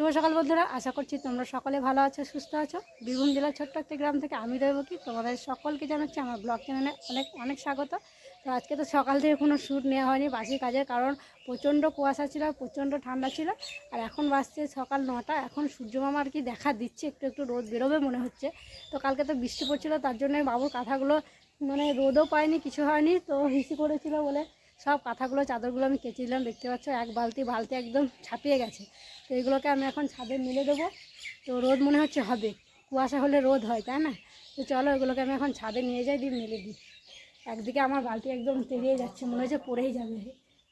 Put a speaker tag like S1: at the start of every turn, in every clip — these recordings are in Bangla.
S1: শুভ সকাল বন্ধুরা, আশা করছি তোমরা সকলে ভালো আছো, সুস্থ আছো। বীরভূম জেলার ছোট্ট একটি গ্রাম থেকে আমি কি তোমাদের সকলকে জানাচ্ছি আমার ব্লগ চ্যানেলে অনেক অনেক স্বাগত। তো আজকে তো সকাল থেকে কোনো শ্যুট নেওয়া হয়নি, বাসি কাজের কারণ প্রচণ্ড কুয়াশা ছিল, প্রচণ্ড ঠান্ডা ছিল। আর এখন বাসছে সকাল নটা, এখন সূর্যমামা আর কি দেখা দিচ্ছে, একটু একটু রোদ বেরোবে মনে হচ্ছে। তো কালকে তো বৃষ্টি পড়ছিলো, তার জন্য বাবুর কাঁথাগুলো মানে রোদও পায়নি, কিছু হয়নি, তো হিসি করেছিল বলে সব কাঁথাগুলো, চাদরগুলো আমি কেচে দিলাম, দেখতে পাচ্ছ, এক বালতি বালতি একদম ছাপিয়ে গেছে। তো এগুলোকে আমি এখন ছাদে মেলে দেবো। তো রোদ মনে হচ্ছে হবে, কুয়াশা হলে রোদ হয়, তাই না? তো চলো এগুলোকে আমি এখন ছাদে নিয়ে যাই, দিয়ে মেলে দিই। একদিকে আমার বালতি একদম তেড়িয়ে যাচ্ছে, মনে হচ্ছে পড়েই যাবে।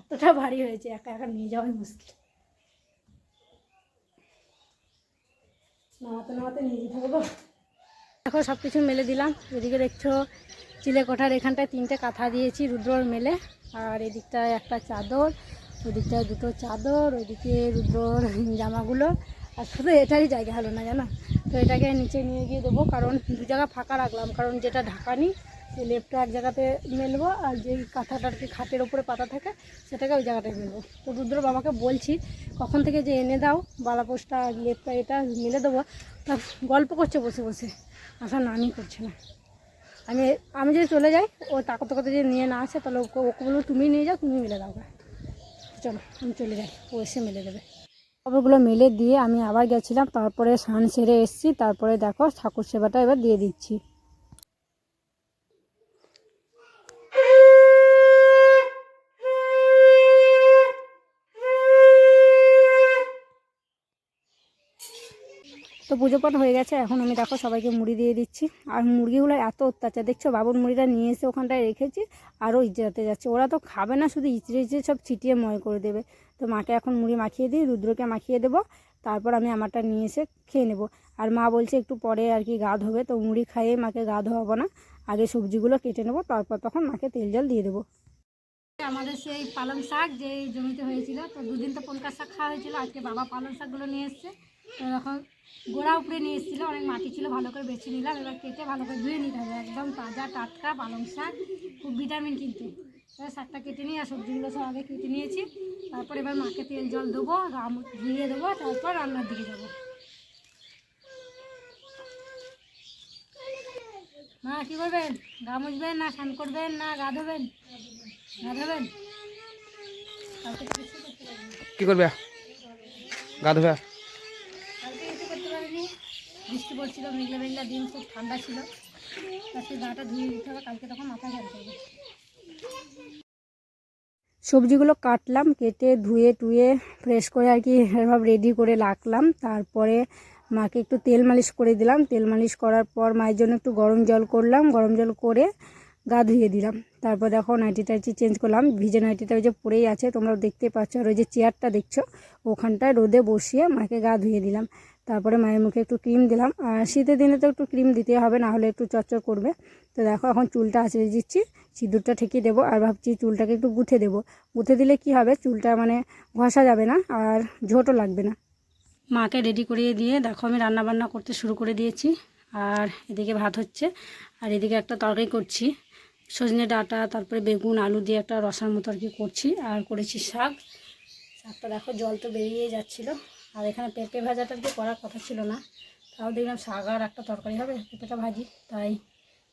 S1: এতটা ভারী হয়েছে, একা একা নিয়ে যাওয়াই মুশকিল। নামাতে নামাতে নিয়ে যেতে হবে। দেখো সব কিছু মেলে দিলাম। এদিকে দেখছ, চিলেকোঠার এখানটায় তিনটে কাঁথা দিয়েছি, রুদ্রর মেলে। আর এদিকটায় একটা চাদর, ওদিকটায় দুটো চাদর, ওদিকে রুদ্রর জামাগুলো। আর শুধু এটারই জায়গা হলো না, জানো? তো এটাকে নিচে নিয়ে গিয়ে দেবো, কারণ দু জায়গা ফাঁকা রাখলাম, কারণ যেটা ঢাকানি, সেই লেপটা এক জায়গাতে মেলবো, আর যেই কাঁথাটা আর কি খাটের ওপরে পাতা থাকে, সেটাকে ওই জায়গাটায় মেলবো। তো রুদ্র বাবাকে বলছি, কখন থেকে যে এনে দাও বালাপোষটা লেপটা এটা মেলে দেবো। তা গল্প করছে বসে বসে আসা নানি করছে না। আমি আমি যদি চলে যাই, ও তাকতে কথা যদি নিয়ে না আসে, তাহলে ওকে ওকে বলব তুমি নিয়ে যাও তুমি মেলে দাও চলো, আমি চলে যাই, ও এসে মেলে দেবে। খবরগুলো মেলে দিয়ে আমি আবার গেছিলাম, তারপরে স্নান সেরে এসেছি, তারপরে দেখো ঠাকুর সেবাটা এবার দিয়ে দিচ্ছি। তো পুজো পাঠ হয়ে গেছে, এখন আমি দেখো সবাইকে মুড়ি দিয়ে দিচ্ছি। আর মুরগিগুলো এত অত্যাচার, দেখছ? বাবুর মুড়িটা নিয়ে এসে ওখানটায় রেখেছি আরও ইজড়াতে যাচ্ছে। ওরা তো খাবে না, শুধু ইচড়ে ইচড়ে সব ছিটিয়ে ময় করে দেবে। তো মাকে এখন মুড়ি মাখিয়ে দিই, রুদ্রকে মাখিয়ে দেবো। তারপর আমি আমারটা নিয়ে এসে খেয়ে নেব। আর মা বলছে একটু পরে আর কি গা ধোবে, তো মুড়ি খাইয়ে মাকে গা ধোয়াবো না। আগে সবজিগুলো কেটে নেব, তারপর তখন মাকে তেল জল দিয়ে দেবো। আমাদের সেই পালং শাক যে জমিতে হয়েছিল, তো দুদিন তো পলকা শাক খাওয়া হয়েছিল। আজকে বাবা পালং শাকগুলো নিয়ে এসছে। এখন গোড়া উপরে নিয়ে এসেছিল, অনেক মাটি ছিল, ভালো করে বেছে নিলাম, এবার কেটে ভালো করে ধুয়ে নিতে হবে। একদম তাজা, টাটকা পালং শাক, খুব ভিটামিন কিন্তু। এবার শাকটা কেটে নিয়ে, আর সবজিগুলো সব আগে কেটে নিয়েছি। তারপর এবার মাকে তেল, জল দেবো রাম ধুয়ে দেবো, তারপর রান্নার দিকে যাব। মা, কী করবেন? গা মুছবেন না, স্নান করবেন না, গা ধোবেন? গা ধোবেন?
S2: কি করবে? গা ধোবে
S1: কালকে কিছু করতে পারিনি বৃষ্টি পড়ছিল, মেঘলা মেঘলা দিন, খুব ঠান্ডা ছিল। আজকে গাটা ধুয়ে দিতে হবে, কালকে তখন মাথা ঝাল করবে। সবজিগুলো কাটলাম, কেটে, ধুয়ে, টুয়ে ফ্রেশ করে আর কি এভাবে রেডি করে রাখলাম। তারপরে মাকে একটু তেল মালিশ করে দিলাম। তেল মালিশ করার পর মায়ের জন্য একটু গরম জল করলাম। গরম জল করে গা ধুয়ে দিলাম। তারপর দেখো নাইটি টাইটি চেঞ্জ করলাম। ভিজে নাইটিটা ওই যে পড়েই আছে তোমরা দেখতে পাচ্ছ। আর ওই যে চেয়ারটা দেখছ, ওখানটায় রোদে বসিয়ে মাকে গা ধুয়ে দিলাম। তারপরে মায়ের মুখে একটু ক্রিম দিলাম। আর শীতের দিনে তো একটু ক্রিম দিতে হবে, না হলে একটু চচ্চর করবে। তো দেখো এখন চুলটা আঁচড়ে দিচ্ছি, সিঁদুরটা ঠেকে দেবো আর ভাবছি চুলটাকে একটু গুঁথে দেবো। গুঁথে দিলে কি হবে, চুলটা মানে ঘষা যাবে না আর ঝোটও লাগবে না। মাকে রেডি করিয়ে দিয়ে দেখো আমি রান্না বান্না করতে শুরু করে দিয়েছি। আর এদিকে ভাত হচ্ছে, আর এদিকে একটা তরকারি করছি। সজনে ডাঁটা, তারপরে বেগুন, আলু দিয়ে একটা রসার মতো আর কি করছি। আর করেছি শাক। শাকটা দেখো জল তো বেরিয়ে যাচ্ছিল। আর এখানে পেঁপে ভাজাটা দিয়ে করার কথা ছিল না। তাও দেখলাম শাক আর একটা তরকারি হবে, পেঁপেটা ভাজি। তাই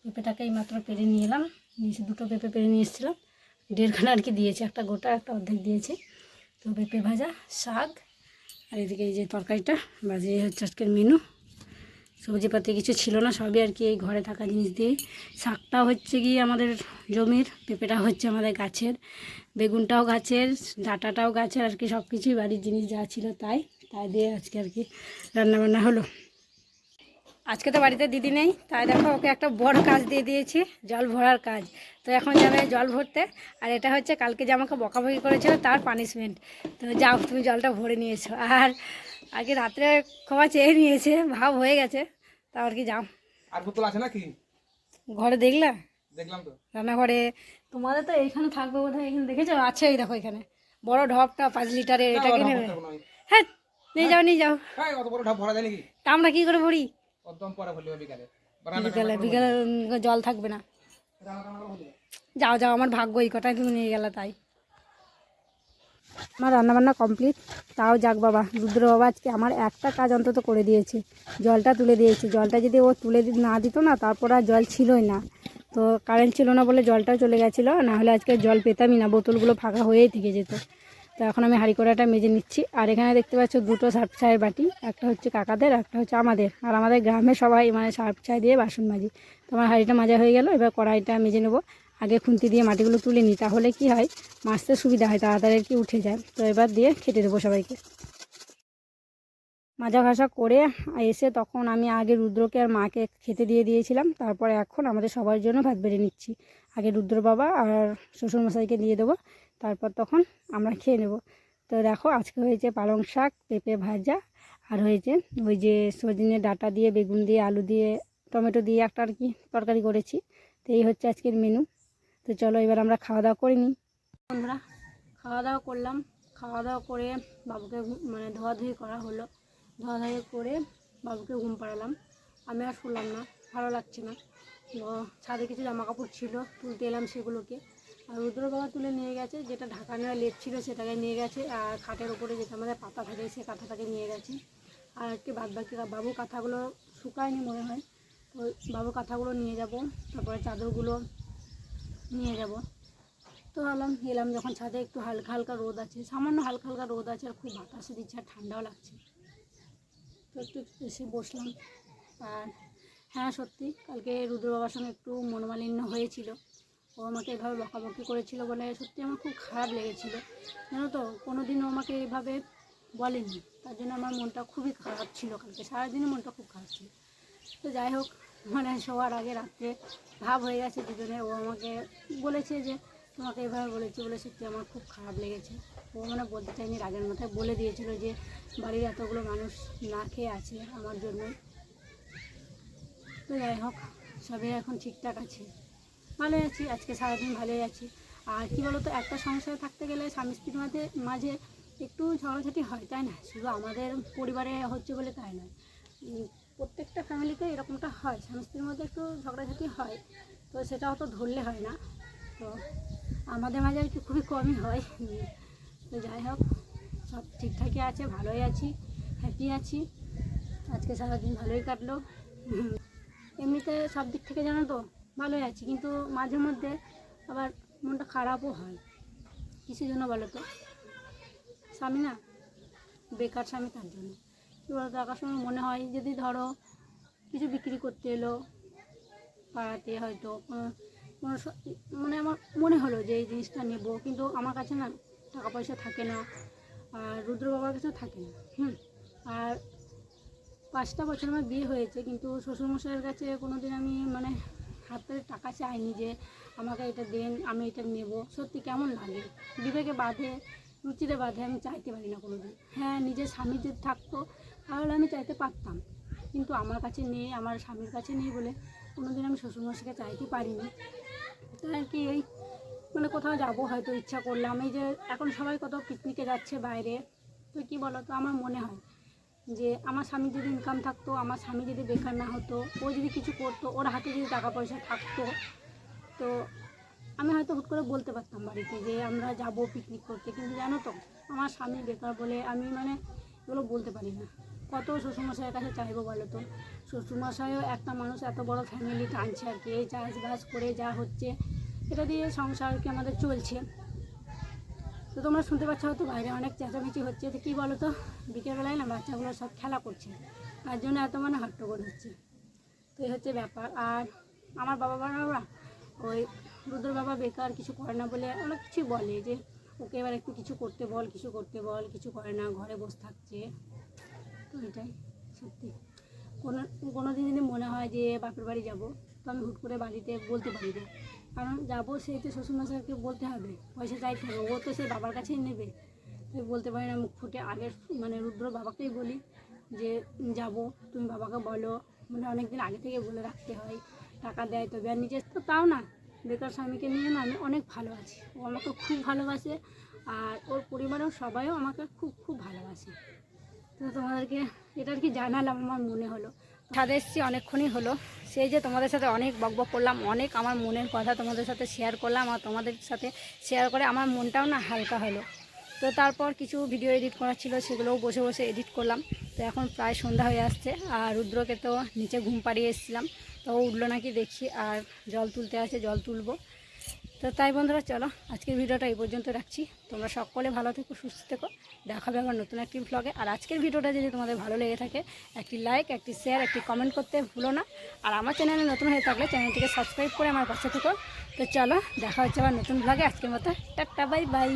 S1: পেঁপেটাকে এই মাত্র পেরে নিয়ে এলাম। নিয়ে দুটো পেঁপে পেরে নিয়ে এসেছিলাম। দেড়খানা আর কি দিয়েছি, একটা গোটা, একটা অর্ধেক দিয়েছি। তো পেঁপে ভাজা, শাক। আর এদিকে এই যে তরকারিটা বাজে হচ্ছে আজকের মেনু সবজিপাতি কিছু ছিল না, সবই আর কি এই ঘরে থাকা জিনিস দিয়ে। শাকটাও হচ্ছে কি আমাদের জমির, পেঁপেটা হচ্ছে আমাদের গাছের, বেগুনটাও গাছের, ডাঁটাটাও গাছের, আর কি সব কিছুই বাড়ির জিনিস যা ছিল তাই তাই দিয়ে আজকে আর কি রান্নাবান্না হলো। আজকে তো বাড়িতে দিদি নেই, তাই দেখো ওকে একটা বড় কাজ দিয়ে দিয়েছি, জল ভরার কাজ। তো এখন যাবে জল ভরতে, আর এটা হচ্ছে কালকে যে আমাকে বকাবকি করেছিল তার পানিশমেন্ট তো যাও, তুমি জলটা ভরে নিয়েছো আর আগে রাত্রে ক্ষমা চেয়ে নিয়েছে ভাব হয়ে গেছে তা আর কি যাও
S2: আর বোতল আছে নাকি?
S1: ঘরে দেখলা?
S2: দেখলাম তো।
S1: রান্নাঘরে। তোমাদের তো এইখানে থাকবে বোধহয় এখানে দেখেছ? আছে এই দেখো এখানে। বড় ঢপটা পাঁচ লিটারের এটাকে নেবে। হ্যাঁ নিয়ে যাও নিয়ে যাও।
S2: হ্যাঁ অত বড় ঢাপ ভরা যায় নাকি?
S1: তা আমরা কী করে ভরি?
S2: একদম পরে ভরলে হবে বিকালে।
S1: বিকালে বিকালে জল থাকবে না। যাও যাও আমার ভাগ্য এই কটাই তুমি নিয়ে গেলে তাই। আমার রান্নাবান্না কমপ্লিট তাও যাক বাবা রুদ্র বাবা আজকে আমার একটা কাজ অন্তত করে দিয়েছে। জলটা তুলে দিয়েছে। জলটা যদি ও তুলে না দিত না, তারপর আর জল ছিলই না। তো কারেন্ট ছিল না বলে জলটাও চলে গেছিল, না হলে আজকে জল পেতামই না, বোতলগুলো ফাঁকা হয়েই থেকে যেত। তো এখন আমি হাঁড়ি কড়াটা মেজে নিচ্ছি। আর এখানে দেখতে পাচ্ছ দুটো সার্ফ চায়ের বাটি, একটা হচ্ছে কাকাদের, একটা হচ্ছে আমাদের। আর আমাদের গ্রামে সবাই মানে সার্ফ চায় দিয়ে বাসন মাজি। তো আমার হাঁড়িটা মাজা হয়ে গেল, এবার কড়াইটা মেজে নেব। আগে খুন্তি দিয়ে মাটিগুলো তুলে নিই, তাহলে কি হয়? মাছতে সুবিধা হয়, তাড়াতাড়ি আর কি উঠে যায়। তো এবার দিয়ে খেতে দেবো সবাইকে। মাজা ঘাসা করে এসে তখন আমি আগে রুদ্রকে আর মাকে খেতে দিয়ে দিয়েছিলাম। তারপরে এখন আমাদের সবার জন্য ভাত বেড়ে নিচ্ছি। আগে রুদ্র বাবা আর শ্বশুরমশাইকে দিয়ে দেবো, তারপর তখন আমরা খেয়ে নেব। তো দেখো, আজকে হয়েছে পালং শাক, পেঁপে ভাজা, আর হয়েছে ওই যে সজনে ডাটা দিয়ে, বেগুন দিয়ে, আলু দিয়ে, টমেটো দিয়ে একটা আর কি তরকারি করেছি। তো এই হচ্ছে আজকের মেনু তো চলো এবার আমরা খাওয়া দাওয়া করে নিই। বন্ধুরা খাওয়া দাওয়া করলাম। খাওয়া দাওয়া করে বাবুকে মানে ধোয়াধুয়ি করা হলো। ধোয়াধুয়ি করে বাবুকে ঘুম পাড়ালাম। আমি আর শুনলাম না, ভালো লাগছে না। তো ছাদে কিছু জামা কাপড় ছিল, তুলতে এলাম সেগুলোকে। আর রুদ্র বাবা তুলে নিয়ে গেছে, যেটা ঢাকানোর লেপ ছিল সেটাকে নিয়ে গেছে, আর খাটের উপরে যেটা আমাদের পাতা থাকে সে কাঁথাটাকে নিয়ে গেছে। আর একটি বাদ বাকি বাবু কাঁথাগুলো শুকায়নি মনে হয়। তো বাবু কাঁথাগুলো নিয়ে যাব, তারপরে চাদরগুলো নিয়ে যাব। তো এলাম এলাম যখন ছাদে একটু হালকা হালকা রোদ আছে, সামান্য হালকা হালকা রোদ আছে, আর খুব বাতাসও দিচ্ছে আর ঠান্ডাও লাগছে। তো একটু এসে বসলাম। আর হ্যাঁ সত্যি, কালকে রুদ্র বাবার সঙ্গে একটু মনোমালিন্য হয়েছিল। ও আমাকে এভাবে বকাবকি করেছিল বলে সত্যি আমার খুব খারাপ লেগেছিল। জানো তো কোনো দিন ও আমাকে এভাবে বলেনি। তার জন্য আমার মনটা খুবই খারাপ ছিল কালকে। সারাদিনই মনটা খুব খারাপ ছিল। তো যাই হোক মানে শোয়ার আগে রাত্রে ভাব হয়ে গেছে দুজনে। ও আমাকে বলেছে যে, তোমাকে এভাবে বলেছি বলে সত্যি আমার খুব খারাপ লেগেছে। ও মানে বলতে চাইনি রাগের মাথায় বলে দিয়েছিল যে, বাড়ির এতগুলো মানুষ না খেয়ে আছে আমার জন্য। তো যাই হোক সবই এখন ঠিকঠাক আছে। ভালোই আছি, আজকে সারাদিন ভালোই আছি। আর কি বলতো, একটা সংসারে থাকতে গেলে স্বামী স্ত্রীর মাঝে মাঝে একটু ঝগড়াঝাটি হয়, তাই না? শুধু আমাদের পরিবারে হচ্ছে বলে তাই নয়। প্রত্যেকটা ফ্যামিলিতে এরকমটা হয়। স্বামী স্ত্রীর মধ্যে একটু ঝগড়াঝাটি হয়, তো সেটা অত ধরলে হয় না। তো আমাদের মাঝে কি খুবই কমই হয়। তো যাই হোক, সব ঠিকঠাকই আছে, ভালোই আছি হ্যাপি আছি। আজকে সারাদিন ভালোই কাটলো। এমনিতে সব দিক থেকে জানো তো, ভালোই আছি। কিন্তু মাঝে মধ্যে আবার মনটা খারাপও হয়। কিসের জন্য বলো তো? স্বামী না, বেকার স্বামী তার জন্য। বলতো আকার সময় মনে হয় যদি ধরো কিছু বিক্রি করতে এলো পাড়াতে হয়তো, কোনো- মানে আমার মনে হলো যে এই জিনিসটা নেব, কিন্তু আমার কাছে না টাকা পয়সা থাকে না, আর রুদ্র বাবার কাছেও থাকে না, হুম, আর পাঁচটা বছর আমার বিয়ে হয়েছে, কিন্তু শ্বশুরমশাইয়ের কাছে কোনো দিন আমি মানে হাতে টাকা চাইনি যে আমাকে এটা দেন, আমি এটা নেব, সত্যি কেমন লাগে? বিবেকে বাঁধে, রুচিতে বাঁধে, আমি চাইতে পারি না কোনো দিন হ্যাঁ নিজের স্বামী যদি থাকতো তাহলে আমি চাইতে পারতাম। কিন্তু আমার কাছে নেই, আমার স্বামীর কাছে নেই বলে কোনো দিন আমি শ্বশুরমশাইকে চাইতে পারিনি। তাই আর কি এই মানে কোথাও যাব হয়তো ইচ্ছা করলাম। এই যে এখন সবাই কোথাও পিকনিকে যাচ্ছে বাইরে, তো কী বলো তো আমার মনে হয় যে আমার স্বামী যদি ইনকাম থাকতো, আমার স্বামী যদি বেকার না হতো, ও যদি কিছু করতো, ওর হাতে যদি টাকা পয়সা থাকতো, তো আমি হয়তো হুট করে বলতে পারতাম বাড়িতে যে আমরা যাব পিকনিক করতে। কিন্তু জানো তো, আমার স্বামী বেকার বলে আমি মানে এগুলো বলতে পারি না। কত শ্বশুরমশাইয়ের কাছে চাইব বলো তো? শ্বশুরমশাইও একটা মানুষ, এত বড় ফ্যামিলি টানছে আর কি, এই চাষবাস করে যা হচ্ছে, এটা দিয়ে সংসার কি আমাদের চলছে? তো তোমরা শুনতে পাচ্ছ হয়তো বাইরে অনেক চেঁচামেচি হচ্ছে, তো কী বলো তো? বিকেলবেলায় না বাচ্চাগুলো সব খেলা করছে, তার জন্য এত মানে হট্টগোল হচ্ছে। তো এই হচ্ছে ব্যাপার, আর আমার বাবা মারা ওই রুদ্র বাবা বেকার, কিছু করে না বলে অনেক কিছু বলে যে, ওকে এবার একটু কিছু করতে বল, কিছু করতে বল, কিছু করে না, ঘরে বসে থাকছে। তো এটাই, সত্যি। কোনো কোনো দিন যদি মনে হয় যে বাপের বাড়ি যাব, তো আমি হুট করে বাড়িতে বলতে পারি না। কারণ যাব সেই তো শ্বশুরমশাইকে বলতে হবে, পয়সা চাইতে হবে ও তো সে বাবার কাছেই নেবে। তুই বলতে পারি না, মুখ ফুটে আগের মানে রুদ্র বাবাকেই বলি যে, যাব, তুমি বাবাকে বলো। মানে অনেক দিন আগে থেকে বলে রাখতে হয়, টাকা দেয় তবে আর নিজের তো তাও না, বেকার স্বামীকে নিয়ে না আমি অনেক ভালো আছি। ও আমাকে খুব ভালোবাসে, আর ওর পরিবারেও সবাইও আমাকে খুব খুব ভালোবাসে। তো তোমাদেরকে এটা আর কি জানালাম আমার মনে হলো? ছাদে এসেছি, অনেকক্ষণই হলো। সেই যে তোমাদের সাথে অনেক বকবক করলাম, অনেক আমার মনের কথা তোমাদের সাথে শেয়ার করলাম আর তোমাদের সাথে শেয়ার করে আমার মনটাও না হালকা হলো। তো তারপর কিছু ভিডিও এডিট করার ছিল, সেগুলোও বসে বসে এডিট করলাম। তো এখন প্রায় সন্ধ্যা হয়ে আসছে আর রুদ্রকে তো নিচে ঘুম পাড়িয়ে এসেছিলাম। তো উঠল নাকি দেখি, আর জল তুলতে আছে জল তুলবো। তো তাই বন্ধুরা, চলো আজকের ভিডিওটা এই পর্যন্ত রাখছি। তোমরা সকলে ভালো থেকো, সুস্থ থেকো। দেখাবে আমার নতুন একটি ব্লগে আর আজকের ভিডিওটা যদি তোমাদের ভালো লেগে থাকে, একটি লাইক একটি শেয়ার একটি কমেন্ট করতে ভুলো না। আর আমার চ্যানেলে নতুন হয়ে থাকলে চ্যানেলটিকে সাবস্ক্রাইব করে আমার পাশে থেকো। তো চলো, দেখা হচ্ছে আমার নতুন ব্লগে আজকের মতো টাটা বাই বাই